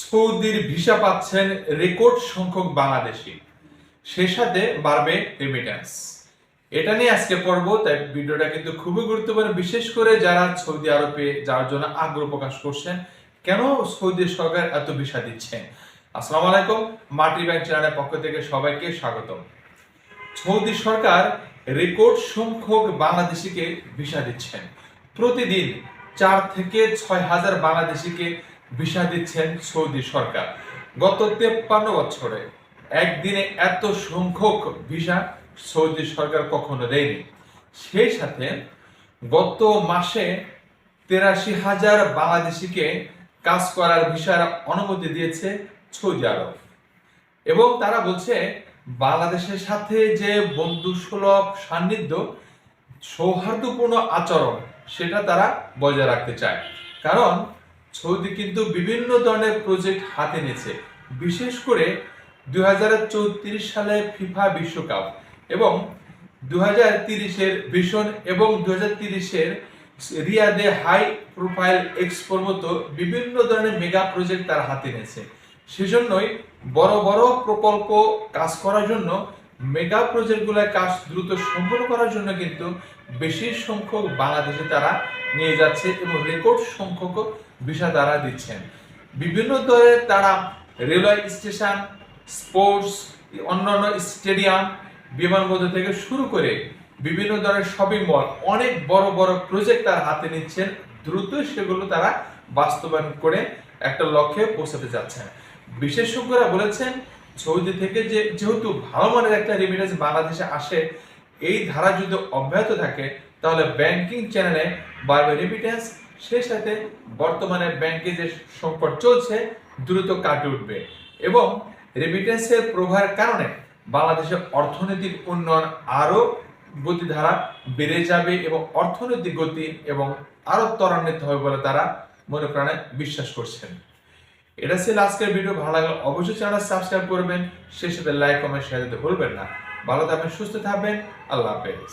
সৌদির ভিসা পাচ্ছেন রেকর্ড সংখ্যক বাংলাদেশি। সে সাথে বাড়বে রেমিটেন্স এটা নিয়ে আজকে পড়ব তাই ভিডিওটা কিন্তু খুবই গুরুত্বপূর্ণ, বিশেষ করে যারা সৌদি আরবে যাওয়ার জন্য আগ্রহ প্রকাশ করছেন, কেন সৌদি সরকার এত ভিসা দিচ্ছেন আসসালামু আলাইকুম, মাটি ব্যাংক চ্যানেলের পক্ষ থেকে সবাইকে স্বাগতম। সৌদি সরকার রেকর্ড সংখ্যক বাংলাদেশিকে ভিসা দিচ্ছেন। প্রতিদিন চার থেকে ছয় হাজার বাংলাদেশিকে ভিসা দিচ্ছেন সৌদি সরকার। গত তেপ্পান্ন বছরে একদিনে এত সংখ্যক ভিসা সৌদি সরকার কখনো দেয়নি। সেই সাথে গত মাসে তেরাশি হাজার বাংলাদেশিকে কাজ করার ভিসার অনুমতি দিয়েছে সৌদি আরব। এবং তারা বলছে, বাংলাদেশের সাথে যে বন্ধু সুলভ সান্নিধ্য, সৌহার্দ্যপূর্ণ আচরণ, সেটা তারা বজায় রাখতে চায়। কারণ সৌদি কিন্তু বিভিন্ন ধরনের প্রজেক্ট হাতে নিয়েছে। বিশেষ করে দুই সালে ফিফা বিশ্বকাপ এবং দু হাজার তিরিশের ভিশন এবং দু হাজার তিরিশের রিয়াদে হাই প্রোফাইল এক্সপোর মতো বিভিন্ন ধরনের মেগা প্রজেক্ট তার হাতে নিয়েছে। সেজন্যই বড় বড় প্রকল্প কাজ করার জন্য মেগা প্রজেক্টগুলোর কাজ দ্রুত সম্পন্ন করার জন্য কিন্তু বেশি সংখ্যক বাংলাদেশে তারা নিয়ে যাচ্ছে এবং রেকর্ড সংখ্যক ভিসা তারা দিচ্ছেন। বিভিন্ন ধরনের তারা রেলওয়ে স্টেশন, স্পোর্টস, অন্যান্য স্টেডিয়াম, বিমানবন্দর থেকে শুরু করে বিভিন্ন ধরনের শপিং মল, অনেক বড় বড় প্রজেক্ট তারা হাতে নিচ্ছেন। দ্রুত সেগুলো তারা বাস্তবায়ন করে একটা লক্ষ্যে পৌঁছাতে যাচ্ছেন। বিশেষজ্ঞরা বলেছেন সৌদি থেকে যে যেহেতু ভালো মানের একটা রেমিটেন্স বাংলাদেশে আসে, এই ধারা যদি অব্যাহত থাকে, তাহলে ব্যাংকিং চ্যানেলে বাড়বে রেমিটেন্স সেই সাথে বর্তমানে ব্যাংকে যে সংকট চলছে, দ্রুত কাটে উঠবে। এবং রেমিটেন্সের প্রবাহের কারণে বাংলাদেশের অর্থনৈতিক উন্নয়ন আরও গতিধারা বেড়ে যাবে এবং অর্থনৈতিক গতি এবং আরও ত্বরান্বিত হবে বলে তারা মনে প্রাণে বিশ্বাস করছেন। এটা ছিল আজকের ভিডিও। ভালো লাগলে অবশ্যই চ্যানেল সাবস্ক্রাইব করবেন। সেই সাথে লাইক কমেন্ট শেয়ার দিতে ভুলবেন না। ভালো থাকবেন, সুস্থ থাকবেন। আল্লাহ হাফেজ।